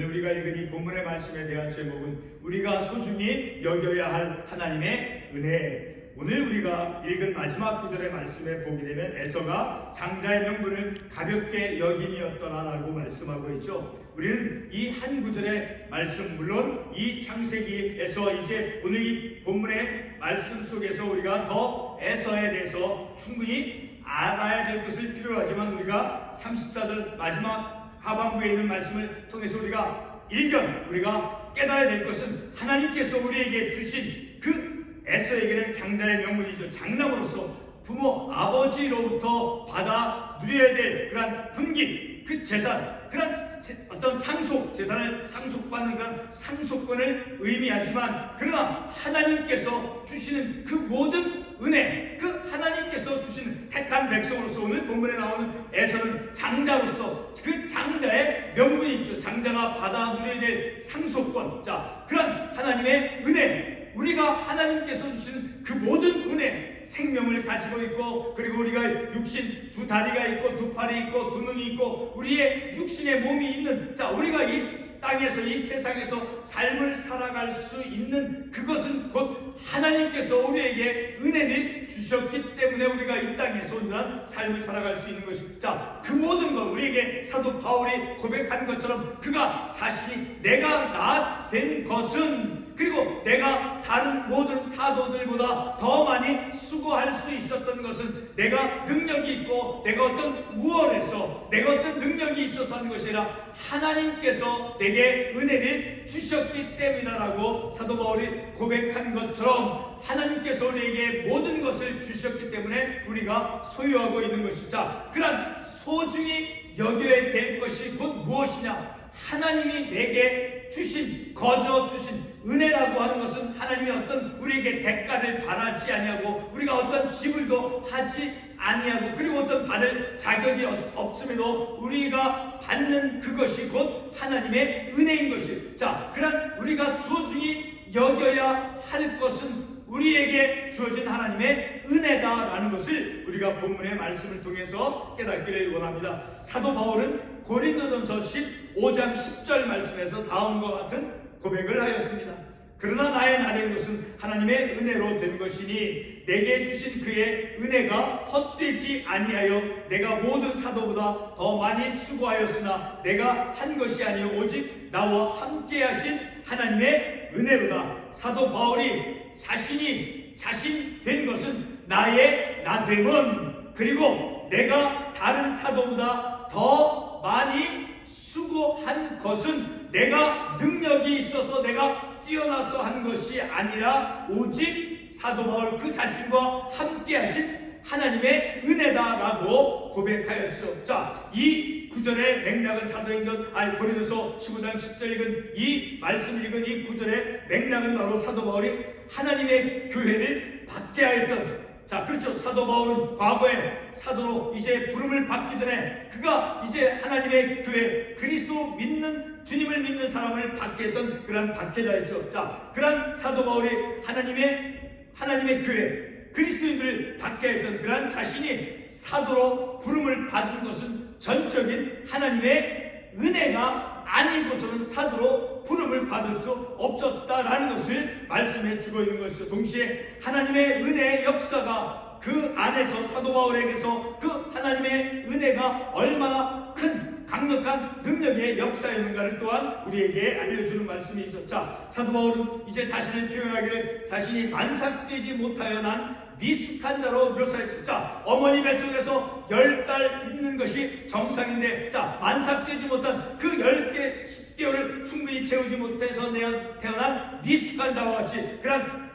오늘 우리가 읽은 이 본문의 말씀에 대한 제목은 우리가 소중히 여겨야 할 하나님의 은혜. 오늘 우리가 읽은 마지막 구절의 말씀에 보게 되면 에서가 장자의 명분을 가볍게 여김이었더라라고 말씀하고 있죠. 우리는 이 한 구절의 말씀 물론 이 창세기에서 이제 오늘 이 본문의 말씀 속에서 우리가 더 에서에 대해서 충분히 알아야 될 것을 필요하지만 우리가 34절 마지막 하반부에 있는 말씀을 통해서 우리가 일견 우리가 깨달아야 될 것은 하나님께서 우리에게 주신 그 에서에게는 장자의 명분이죠. 장남으로서 부모 아버지로부터 받아 누려야 될 그러한 분깃 그 재산 그런 어떤 상속 재산을 상속받는 그런 상속권을 의미하지만 그러나 하나님께서 주시는 그 모든 은혜 그 하나님께서 주시는 택한 백성으로서 오늘 본문에 나오는 에서는 장자로서 그 장자의 명분이 있죠. 장자가 받아 누려야 될 상속권. 자 그런 하나님의 은혜. 우리가 하나님께서 주시는 그 모든 은혜 생명을 가지고 있고 그리고 우리가 육신 두 다리가 있고 두 팔이 있고 두 눈이 있고 우리의 육신의 몸이 있는 자 우리가 이 땅에서 이 세상에서 삶을 살아갈 수 있는 그것은 곧 하나님께서 우리에게 은혜를 주셨기 때문에 우리가 이 땅에서 이러한 삶을 살아갈 수 있는 것입니다. 자, 그 모든 것 우리에게 사도 바울이 고백한 것처럼 그가 자신이 내가 나 된 것은 그리고 내가 다른 모든 사도들보다 더 많이 수고할 수 있었던 것은 내가 능력이 있고 내가 어떤 우월해서 내가 어떤 능력이 있어서 하는 것이 아니라 하나님께서 내게 은혜를 주셨기 때문이다라고 사도 바울이 고백한 것처럼 하나님께서 우리에게 모든 것을 주셨기 때문에 우리가 소유하고 있는 것이자 그런 소중히 여겨야 될 것이 곧 무엇이냐? 하나님이 내게 주신 거저 주신 은혜라고 하는 것은 하나님이 어떤 우리에게 대가를 바라지 아니하고 우리가 어떤 지불도 하지 아니하고 그리고 어떤 받을 자격이 없음에도 우리가 받는 그것이 곧 하나님의 은혜인 것이 자 그런 우리가 소중히 여겨야 할 것은 우리에게 주어진 하나님의 은혜다라는 것을 우리가 본문의 말씀을 통해서 깨닫기를 원합니다. 사도 바울은 고린도전서 15장 10절 말씀에서 다음과 같은 고백을 하였습니다. 그러나 나의 나된 것은 하나님의 은혜로 된 것이니 내게 주신 그의 은혜가 헛되지 아니하여 내가 모든 사도보다 더 많이 수고하였으나 내가 한 것이 아니요 오직 나와 함께 하신 하나님의 은혜로다. 사도 바울이 자신이 자신 된 것은 나의 나됨은 그리고 내가 다른 사도보다 더 많이 수고한 것은 내가 능력이 있어서 내가 뛰어나서 한 것이 아니라 오직 사도 바울 그 자신과 함께 하신 하나님의 은혜다라고 고백하였죠. 자, 이 구절의 맥락은 사도행전 아니 고린도서 15장 10절 읽은 이 말씀 읽은 이 구절의 맥락은 바로 사도 바울이 하나님의 교회를 받게 하였던 자, 그렇죠. 사도 바울은 과거에 사도로 이제 부름을 받기 전에 그가 이제 하나님의 교회 그리스도 믿는 주님을 믿는 사람을 받게 했던 그런 박해자였죠. 자, 그런 사도 바울이 하나님의 하나님의 교회 그리스도인들을 받게 했던 그런 자신이 사도로 부름을 받은 것은 전적인 하나님의 은혜가 아니고서는 사도로 부름을 받을 수 없었다라는 것을 말씀해 주고 있는 것이죠. 동시에 하나님의 은혜의 역사가 그 안에서 사도 바울에게서 그 하나님의 은혜가 얼마나 큰 강력한 능력의 역사였는가를 또한 우리에게 알려주는 말씀이죠. 자, 사도 바울은 이제 자신을 표현하기를 자신이 만삭되지 못하여 난 미숙한 자로 묘사했죠. 자, 어머니 뱃속에서 열 달 있는 것이 정상인데, 자, 만삭되지 못한 그 열 개, 10개월을 충분히 채우지 못해서 태어난 미숙한 자와 같이 그런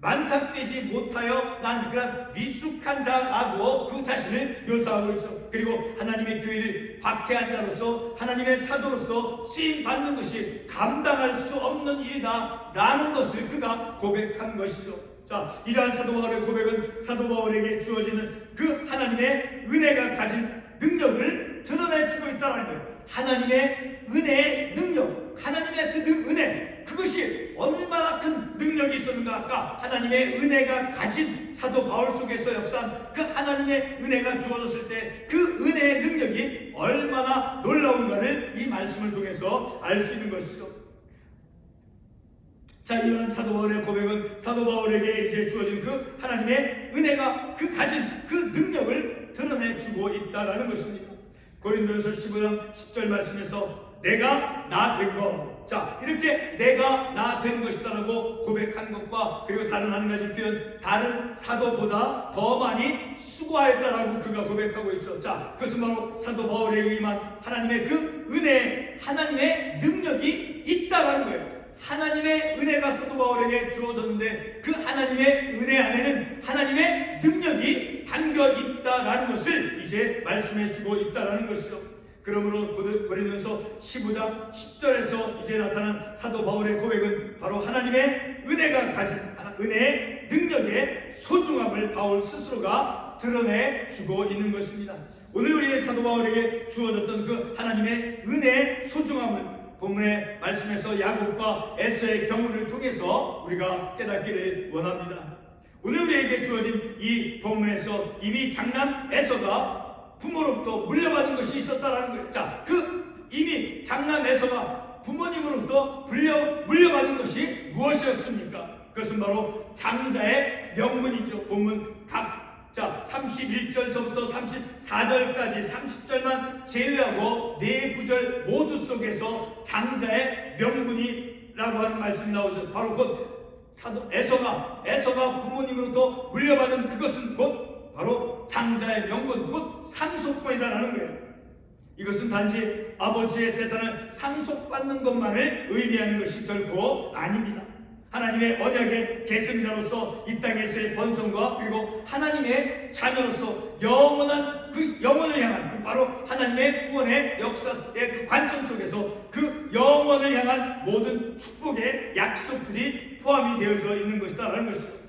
만삭되지 못하여 난 그런 미숙한 자라고 그 자신을 묘사하고 있죠. 그리고 하나님의 교회를 박해한 자로서 하나님의 사도로서 쓰임 받는 것이 감당할 수 없는 일이다라는 것을 그가 고백한 것이죠. 자, 이러한 사도 바울의 고백은 사도 바울에게 주어지는 그 하나님의 은혜가 가진 능력을 드러내 주고 있다는 거예요. 하나님의 은혜의 능력, 하나님의 그 은혜, 그것이 얼마나 큰 능력이 있었는가? 아까 하나님의 은혜가 가진 사도 바울 속에서 역사한 그 하나님의 은혜가 주어졌을 때 그 은혜의 능력이 얼마나 놀라운가를 이 말씀을 통해서 알 수 있는 것이죠. 자, 이러한 사도 바울의 고백은 사도 바울에게 이제 주어진 그 하나님의 은혜가 그 가진 그 능력을 드러내 주고 있다라는 것입니다. 고린도전서 15장 10절 말씀에서 내가 나 된 것. 자, 이렇게 내가 나 된 것이다라고 고백한 것과 그리고 다른 한 가지 표현, 다른 사도보다 더 많이 수고하였다라고 그가 고백하고 있죠. 자, 그것은 바로 사도 바울에게 임한 하나님의 그 은혜, 하나님의 능력이 있다라는 거예요. 하나님의 은혜가 사도 바울에게 주어졌는데 그 하나님의 은혜 안에는 하나님의 능력이 담겨 있다라는 것을 이제 말씀해 주고 있다라는 것이죠. 그러므로 고린도서 15장 10절에서 이제 나타난 사도 바울의 고백은 바로 하나님의 은혜가 가진 은혜의 능력의 소중함을 바울 스스로가 드러내 주고 있는 것입니다. 오늘 우리의 사도 바울에게 주어졌던 그 하나님의 은혜의 소중함을 본문의 말씀에서 야곱과 에서의 경우를 통해서 우리가 깨닫기를 원합니다. 오늘 우리에게 주어진 이 본문에서 이미 장남 에서가 부모로부터 물려받은 것이 있었다라는 거예요. 자, 그 이미 장남 에서가 부모님으로부터 물려, 물려받은 것이 무엇이었습니까? 그것은 바로 장자의 명분이죠. 본문 각 자, 31절서부터 34절까지 30절만 제외하고 네 구절 모두 속에서 장자의 명분이라고 하는 말씀이 나오죠. 바로 곧 에서가 에서가 부모님으로부터 물려받은 그것은 곧 바로 장자의 명분, 곧 상속권이다라는 거예요. 이것은 단지 아버지의 재산을 상속받는 것만을 의미하는 것이 결코 아닙니다. 하나님의 언약의 계승자로서 이 땅에서의 번성과 그리고 하나님의 자녀로서 영원한 그 영원을 향한 그 바로 하나님의 구원의 역사의 그 관점 속에서 그 영원을 향한 모든 축복의 약속들이 포함이 되어져 있는 것이다라는 것이죠.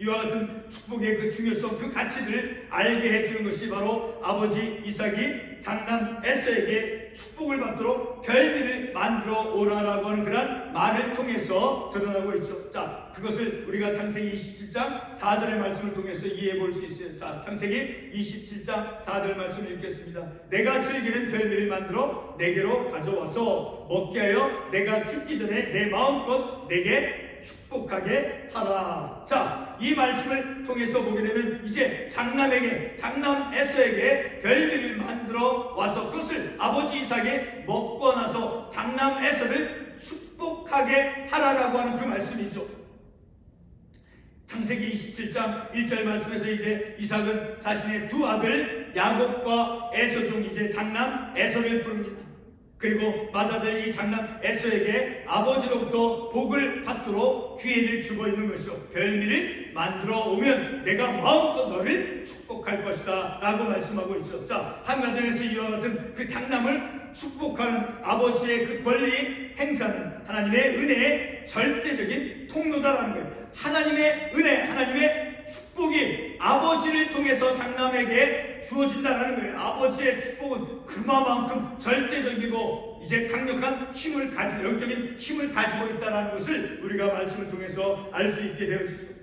이와 같은 축복의 그 중요성, 그 가치들을 알게 해주는 것이 바로 아버지 이삭이 장남 에서에게 축복을 받도록 별미를 만들어 오라라고 하는 그런 말을 통해서 드러나고 있죠. 자, 그것을 우리가 창세기 27장 4절의 말씀을 통해서 이해해 볼 수 있어요. 자, 창세기 27장 4절 말씀을 읽겠습니다. 내가 즐기는 별미를 만들어 내게로 가져와서 먹게 하여 내가 죽기 전에 내 마음껏 내게 축복하게 하라. 자, 이 말씀을 통해서 보게 되면 이제 장남에게, 장남 에서에게 별미를 만들어 와서 그것을 아버지 이삭에 먹고 나서 장남 에서를 축복하게 하라라고 하는 그 말씀이죠. 창세기 27장 1절 말씀에서 이제 이삭은 자신의 두 아들 야곱과 에서 중 이제 장남 에서를 부릅니다. 그리고 맏아들 이 장남 에서에게 아버지로부터 복을 받도록 기회를 주고 있는 것이죠. 별미를 만들어 오면 내가 마음껏 너를 축복할 것이다. 라고 말씀하고 있죠. 자, 한 가정에서 이와 같은 그 장남을 축복하는 아버지의 그 권리 행사는 하나님의 은혜의 절대적인 통로다라는 거예요. 하나님의 은혜, 하나님의 축복이 아버지를 통해서 장남에게 주어진다는 거예요. 아버지의 축복은 그만큼 절대적이고 이제 강력한 힘을 가지고 영적인 힘을 가지고 있다는 것을 우리가 말씀을 통해서 알 수 있게 되어지죠.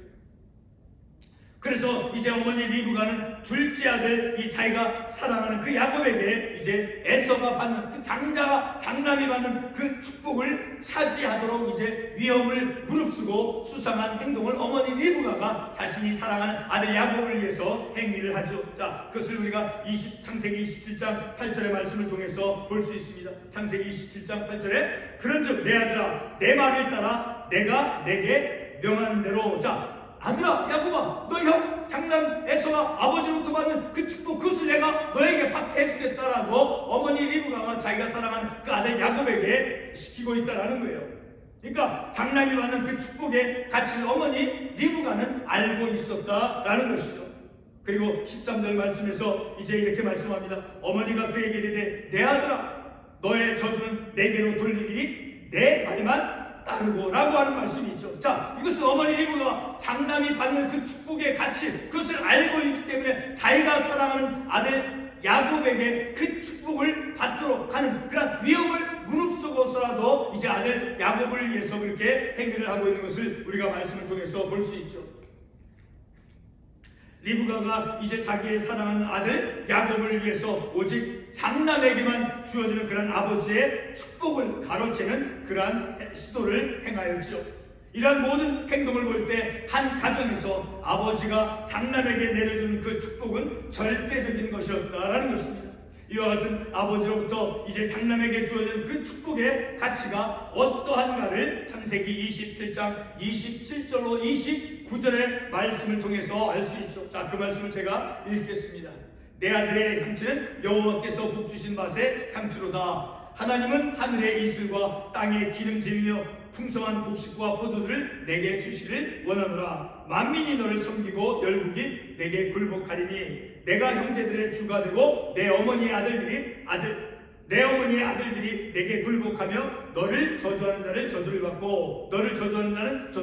그래서 이제 어머니 리브가는 둘째 아들 이 자기가 사랑하는 그 야곱에게 이제 에서가 받는 그 장자가 장남이 받는 그 축복을 차지하도록 이제 위험을 무릅쓰고 수상한 행동을 어머니 리브가가 자신이 사랑하는 아들 야곱을 위해서 행위를 하죠. 자, 그것을 우리가 20, 창세기 27장 8절의 말씀을 통해서 볼 수 있습니다. 창세기 27장 8절에 그런즉 내 아들아 내 말을 따라 내가 내게 명하는 대로 자 아들아 야곱아 너 형 장남 에서가 아버지로부터 받는 그 축복 그것을 내가 너에게 받게 해주겠다라고 어머니 리브가가 자기가 사랑하는 그 아들 야곱에게 시키고 있다라는 거예요. 그러니까 장남이 받는 그 축복의 가치를 어머니 리브가는 알고 있었다라는 것이죠. 그리고 13절 말씀에서 이제 이렇게 말씀합니다. 어머니가 그에게 이르되 내 아들아 너의 저주는 내게로 돌리리니 내 말만 따르고라고 하는 말씀이 있죠. 자, 이것은 어머니 리브가 장남이 받는 그 축복의 가치, 그것을 알고 있기 때문에 자기가 사랑하는 아들 야곱에게 그 축복을 받도록 하는 그런 위험을 무릅쓰고서라도 이제 아들 야곱을 위해서 그렇게 행위를 하고 있는 것을 우리가 말씀을 통해서 볼 수 있죠. 리브가가 이제 자기의 사랑하는 아들 야곱을 위해서 오직 장남에게만 주어지는 그런 아버지의 축복을 가로채는 그러한 시도를 행하였지요. 이러한 모든 행동을 볼 때 한 가정에서 아버지가 장남에게 내려주는 그 축복은 절대적인 것이었다라는 것입니다. 이와 같은 아버지로부터 이제 장남에게 주어진 그 축복의 가치가 어떠한가를 창세기 27장 27절로 29절의 말씀을 통해서 알 수 있죠. 자, 그 말씀을 제가 읽겠습니다. 내 아들의 향취는 여호와께서 복 주신 맛의 향취로다. 하나님은 하늘의 이슬과 땅의 기름짐이며 풍성한 곡식과 포도주를 내게 주시를 원하노라. 만민이 너를 섬기고 열국이 내게 굴복하리니 내가 형제들의 주가 되고 내 어머니의 아들들이 아들 내 어머니의 아들들이 내게 굴복하며 너를 저주하는 자를 저주를 받고 너를 저주하는 자는 저주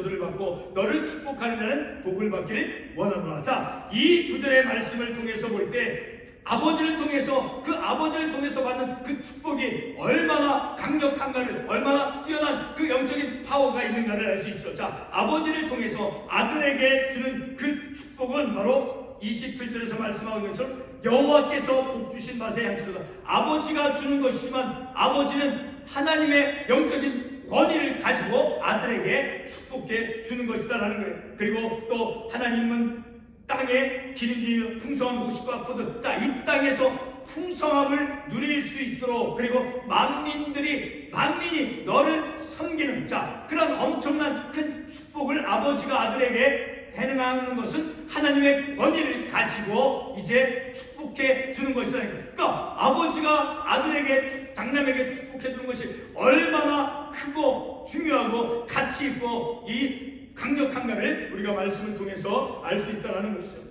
너를 축복하는 자는 복을 받기를 원하노라. 자, 이 구절의 말씀을 통해서 볼 때 아버지를 통해서 그 아버지를 통해서 받는 그 축복이 얼마나 강력한가를 얼마나 뛰어난 그 영적인 파워가 있는가를 알 수 있죠. 자, 아버지를 통해서 아들에게 주는 그 축복은 바로 27절에서 말씀하고 있는 것처럼 여호와께서 복 주신 맛의 양치로다. 아버지가 주는 것이지만 아버지는 하나님의 영적인 권위를 가지고 아들에게 축복해 주는 것이다라는 거예요. 그리고 또 하나님은 땅에 기름지며 풍성한 곡식과 포도 자 이 땅에서 풍성함을 누릴 수 있도록 그리고 만민들이 만민이 너를 섬기는 자 그런 엄청난 큰 축복을 아버지가 아들에게 해능하는 것은 하나님의 권위를 가지고 이제 축복해 주는 것이다. 그러니까 아버지가 아들에게 장남에게 축복해 주는 것이 얼마나 크고 중요하고 가치 있고 이 강력한가를 우리가 말씀을 통해서 알 수 있다는 것이죠.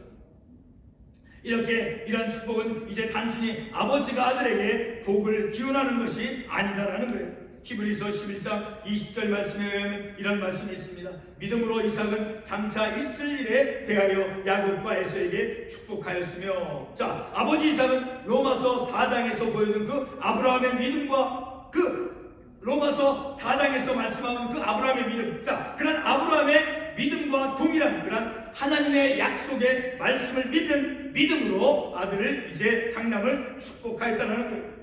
이렇게 이러한 축복은 이제 단순히 아버지가 아들에게 복을 기원하는 것이 아니다라는 거예요. 히브리서 11장 20절 말씀에 의하면 이런 말씀이 있습니다. 믿음으로 이삭은 장차 있을 일에 대하여 야곱과 에서에게 축복하였으며 자 아버지 이삭은 로마서 4장에서 보여준 그 아브라함의 믿음과 그 로마서 4장에서 말씀하는 그 아브라함의 믿음 자 그런 아브라함의 믿음과 동일한 그런 하나님의 약속의 말씀을 믿는 믿음으로 아들을 이제 장남을 축복하였다는 거예요.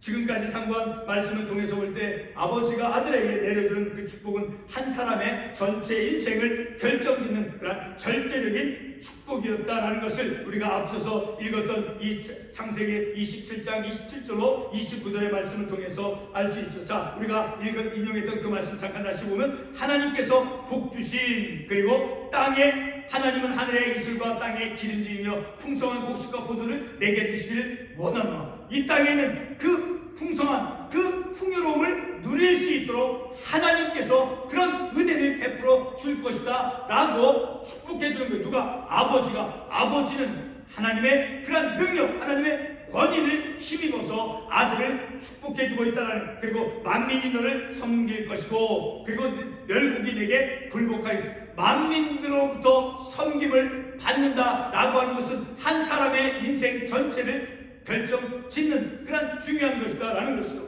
지금까지 상고한 말씀을 통해서 볼 때 아버지가 아들에게 내려주는 그 축복은 한 사람의 전체 인생을 결정짓는 그런 절대적인 축복이었다라는 것을 우리가 앞서서 읽었던 이 창세기 27장 27절로 29절의 말씀을 통해서 알 수 있죠. 자, 우리가 읽은 인용했던 그 말씀 잠깐 다시 보면 하나님께서 복 주신 그리고 땅에 하나님은 하늘의 이슬과 땅에 기름지이며 풍성한 곡식과 포도를 내게 주시기를 원하노라. 이 땅에는 그 풍성한 그 풍요로움을 누릴 수 있도록 하나님께서 그런 은혜를 베풀어 줄 것이다 라고 축복해 주는 거예요. 누가? 아버지가. 아버지는 하나님의 그런 능력, 하나님의 권위를 힘입어서 아들을 축복해 주고 있다는 그리고 만민이 너를 섬길 것이고 그리고 열국이 내게 굴복하여 만민들로부터 섬김을 받는다라고 하는 것은 한 사람의 인생 전체를 결정 짓는 그런 중요한 것이다라는 것이죠.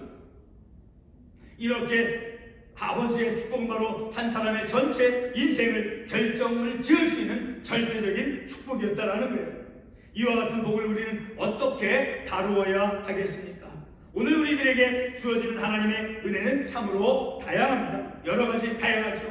이렇게 아버지의 축복은 바로 한 사람의 전체 인생을 결정을 지을 수 있는 절대적인 축복이었다라는 거예요. 이와 같은 복을 우리는 어떻게 다루어야 하겠습니까? 오늘 우리들에게 주어지는 하나님의 은혜는 참으로 다양합니다. 여러 가지 다양하죠.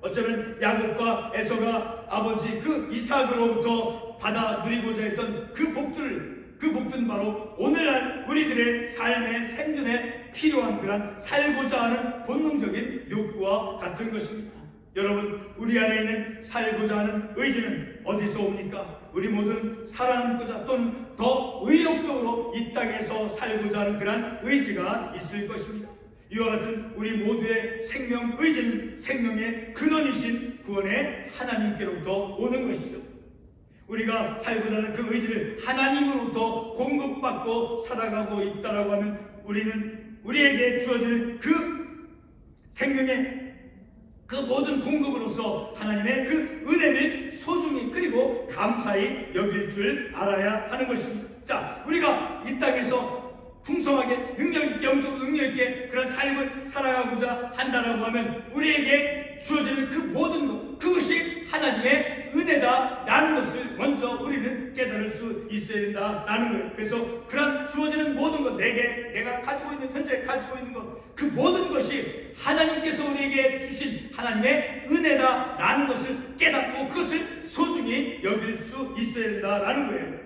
어쩌면 야곱과 에서가 아버지 그 이삭으로부터 받아 누리고자 했던 그 복들을 그 복들은 바로 오늘날 우리들의 삶의 생존에 필요한 그런 살고자 하는 본능적인 욕구와 같은 것입니다. 여러분, 우리 안에 있는 살고자 하는 의지는 어디서 옵니까? 우리 모두는 살아남고자 또는 더 의욕적으로 이 땅에서 살고자 하는 그런 의지가 있을 것입니다. 이와 같은 우리 모두의 생명 의지는 생명의 근원이신 구원의 하나님께로부터 오는 것이죠. 우리가 살고자 하는 그 의지를 하나님으로부터 공급받고 살아가고 있다라고 하면 우리는 우리에게 주어지는 그 생명의 그 모든 공급으로서 하나님의 그 은혜를 소중히 그리고 감사히 여길 줄 알아야 하는 것입니다. 자, 우리가 이 땅에서 풍성하게 능력 영적으로 능력 있게 그런 삶을 살아가고자 한다라고 하면 우리에게 주어지는 그 모든 것 그것이 하나님의 은혜다라는 것을 먼저 우리는 깨달을 수 있어야 된다라는 거예요. 그래서 그런 주어지는 모든 것 내게 내가 가지고 있는 현재 가지고 있는 것 그 모든 것이 하나님께서 우리에게 주신 하나님의 은혜다라는 것을 깨닫고 그것을 소중히 여길 수 있어야 된다라는 거예요.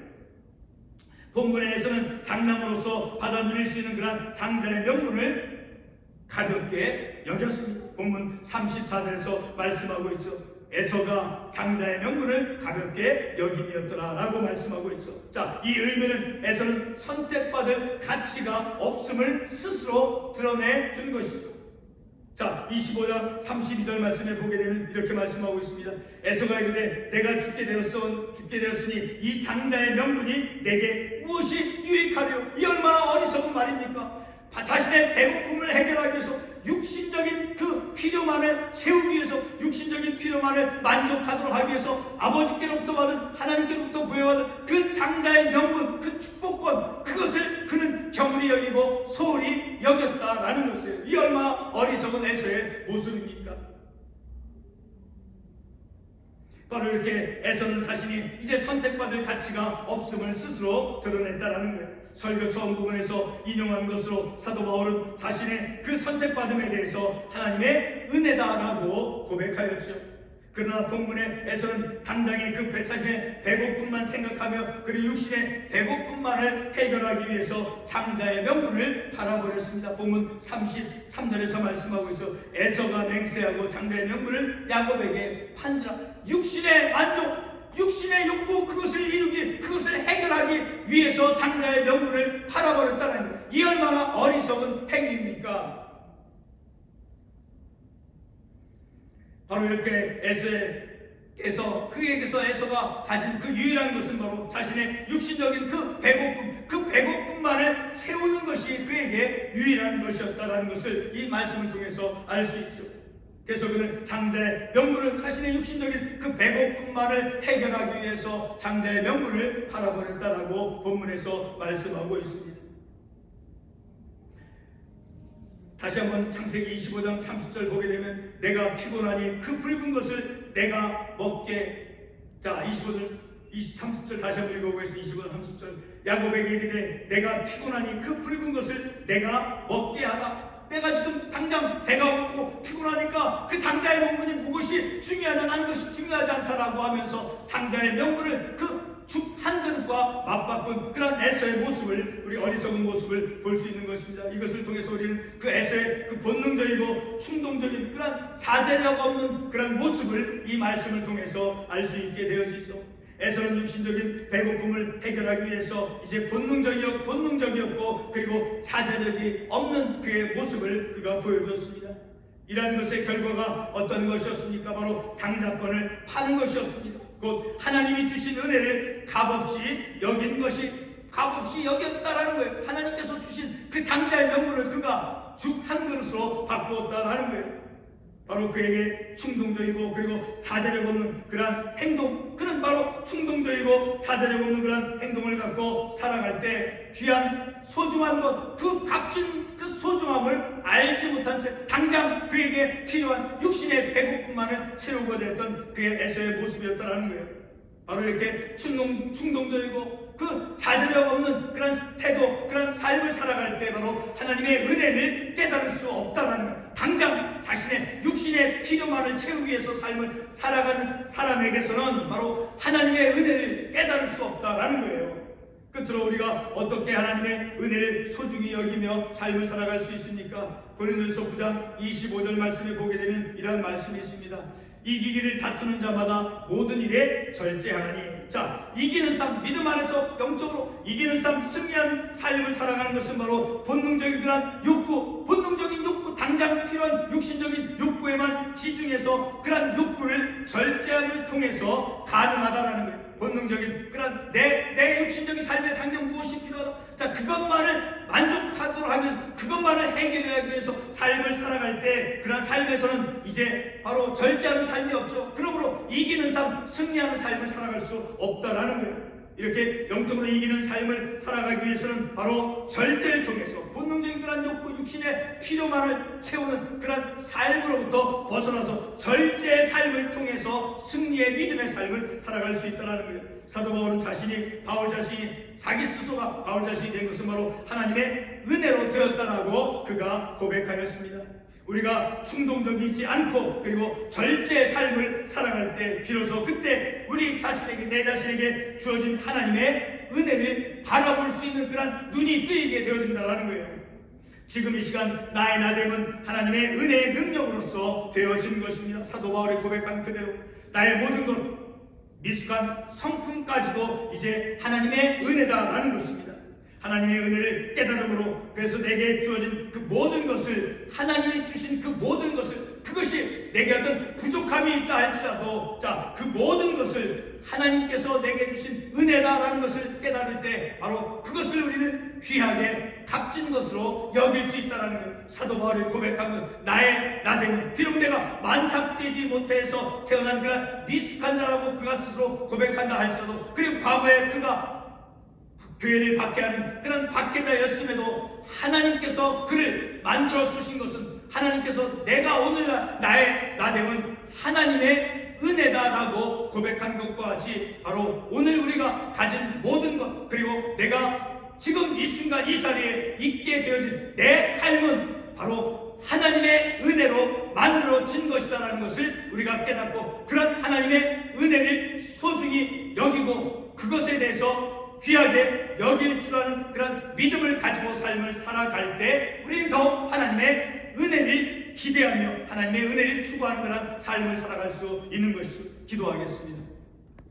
본문에서는 장남으로서 받아 누릴 수 있는 그런 장자의 명분을 가볍게 여겼습니다. 본문 34절에서 말씀하고 있죠. 에서가 장자의 명분을 가볍게 여김이었더라라고 말씀하고 있죠. 자, 이 의미는 에서는 선택받을 가치가 없음을 스스로 드러내 준 것이죠. 자, 25장 32절 말씀에 보게 되면 이렇게 말씀하고 있습니다. 에서가 이르되 내가 죽게 되었어 죽게 되었으니 이 장자의 명분이 내게 무엇이 유익하려? 이 얼마나 어리석은 말입니까? 바- 자신의 배고픔을 해결하기 위해서 육신 적인 그 필요만을 채우기 위해서 육신적인 필요만을 만족하도록 하기 위해서 아버지께로부터 받은 하나님께로부터 부여받은 그 장자의 명분 그 축복권 그것을 그는 경물이 여기고 소홀히 여겼다라는 것이에요 이 얼마나 어리석은 에서의 모습입니까 바로 이렇게 에서는 자신이 이제 선택받을 가치가 없음을 스스로 드러냈다라는 거예요. 설교 처음 부분에서 인용한 것으로 사도 바울은 자신의 그 선택받음에 대해서 하나님의 은혜다라고 고백하였죠. 그러나 본문에서는 당장의 그 배- 자신의 배고픔만 생각하며 그리고 육신의 배고픔만을 해결하기 위해서 장자의 명분을 바라버렸습니다. 본문 33절에서 말씀하고 있어 에서가 맹세하고 장자의 명분을 야곱에게 판지라 육신의 만족 육신의 욕구 그것을 이루기 그것을 해결하기 위해서 장자의 명분을 팔아버렸다는 이 얼마나 어리석은 행위입니까? 바로 이렇게 에서에서 그에게서 에서가 가진 그 유일한 것은 바로 자신의 육신적인 그 배고픔, 그 배고픔만을 채우는 것이 그에게 유일한 것이었다라는 것을 이 말씀을 통해서 알 수 있죠. 그래서 그는 장자의 명분을 자신의 육신적인 그 배고픔만을 해결하기 위해서 장자의 명분을 팔아버렸다라고 본문에서 말씀하고 있습니다. 다시 한번 창세기 25장 30절 보게 되면 내가 피곤하니 그 붉은 것을 내가 먹게 자 25절 20, 30절 다시 한번 읽어보겠습니다. 25절 30절 야곱에게 이르되 내가 피곤하니 그 붉은 것을 내가 먹게 하라 내가 지금 당장 배가 고프고 피곤하니까 그 장자의 명분이 무엇이 중요하냐 난 것이 중요하지 않다라고 하면서 장자의 명분을 그 죽 한 그릇과 맞바꾼 그런 에서의 모습을 우리 어리석은 모습을 볼 수 있는 것입니다. 이것을 통해서 우리는 그 에서의 그 본능적이고 충동적인 그런 자제력 없는 그런 모습을 이 말씀을 통해서 알 수 있게 되어지죠. 에서는 육신적인 배고픔을 해결하기 위해서 이제 본능적이었, 본능적이었고 그리고 자제력이 없는 그의 모습을 그가 보여줬습니다. 이러한 것의 결과가 어떤 것이었습니까? 바로 장자권을 파는 것이었습니다. 곧 하나님이 주신 은혜를 값없이 여긴 것이 값없이 여겼다라는 거예요. 하나님께서 주신 그 장자의 명분을 그가 죽 한 그릇으로 바꾸었다라는 거예요. 바로 그에게 충동적이고 그리고 자제력 없는 그러한 행동 그는 바로 충동적이고 자제력 없는 그러한 행동을 갖고 살아갈 때 귀한 소중한 것 그 값진 그 소중함을 알지 못한 채 당장 그에게 필요한 육신의 배고픔만을 채우고자 했던 그의 애서의 모습이었다라는 거예요. 바로 이렇게 충동, 충동적이고 그 자제력 없는 그런 태도, 그런 삶을 살아갈 때 바로 하나님의 은혜를 깨달을 수 없다라는. 당장 자신의 육신의 필요만을 채우기 위해서 삶을 살아가는 사람에게서는 바로 하나님의 은혜를 깨달을 수 없다라는 거예요. 끝으로 우리가 어떻게 하나님의 은혜를 소중히 여기며 삶을 살아갈 수 있습니까? 고린도서 9장 25절 말씀에 보게 되면 이런 말씀이 있습니다. 이기기를 다투는 자마다 모든 일에 절제하나니. 자 이기는 삶 믿음 안에서 영적으로 이기는 삶 승리하는 삶을 살아가는 것은 바로 본능적인 그런 욕구 본능적인 욕구 당장 필요한 육신적인 욕구에만 지중해서 그런 욕구를 절제함을 통해서 가능하다라는 거예요 본능적인 그런 내, 내 육신적인 삶에 당장 무엇이 필요하다? 자 그것만을 만족하도록 하기 위해서 그것만을 해결하기 위해서 삶을 살아갈 때 그런 삶에서는 이제 바로 절제하는 삶이 없죠. 그러므로 이기는 삶 승리하는 삶을 살아갈 수 없다라는 거예요 이렇게 영적으로 이기는 삶을 살아가기 위해서는 바로 절제를 통해서 본능적인 그런 욕구, 육신의 필요만을 채우는 그런 삶으로부터 벗어나서 절제의 삶을 통해서 승리의 믿음의 삶을 살아갈 수 있다는 거예요. 사도 바울은 자신이 바울 자신이 자기 스스로가 바울 자신이 된 것은 바로 하나님의 은혜로 되었다라고 그가 고백하였습니다. 우리가 충동적이지 않고 그리고 절제의 삶을 살아갈 때 비로소 그때 우리 자신에게 내 자신에게 주어진 하나님의 은혜를 바라볼 수 있는 그런 눈이 뜨이게 되어진다는 거예요. 지금 이 시간 나의 나됨은 하나님의 은혜의 능력으로서 되어진 것입니다. 사도 바울이 고백한 그대로 나의 모든 것 미숙한 성품까지도 이제 하나님의 은혜다라는 것입니다. 하나님의 은혜를 깨달음으로 그래서 내게 주어진 그 모든 것을 하나님이 주신 그 모든 것을 그것이 내게 어떤 부족함이 있다 할지라도 자 그 모든 것을 하나님께서 내게 주신 은혜다라는 것을 깨달을 때 바로 그것을 우리는 귀하게 값진 것으로 여길 수 있다라는 것 사도 바울이 고백한 것 나의 나됨은 비록 내가 만삭되지 못해서 태어난 그런 미숙한 자라고 그가 스스로 고백한다 할지라도 그리고 과거에 그가 교회를 받게 하는 그런 박해자였음에도 하나님께서 그를 만들어 주신 것은 하나님께서 내가 오늘날 나의 나됨은 하나님의 은혜다라고 고백한 것과 같이 바로 오늘 우리가 가진 모든 것 그리고 내가 지금 이 순간 이 자리에 있게 되어진 내 삶은 바로 하나님의 은혜로 만들어진 것이다라는 것을 우리가 깨닫고 그런 하나님의 은혜를 소중히 여기고 그것에 대해서 귀하게 여길 줄 아는 그런 믿음을 가지고 삶을 살아갈 때 우리는 더 하나님의 은혜를 기대하며 하나님의 은혜를 추구하는 그런 삶을 살아갈 수 있는 것이 기도하겠습니다.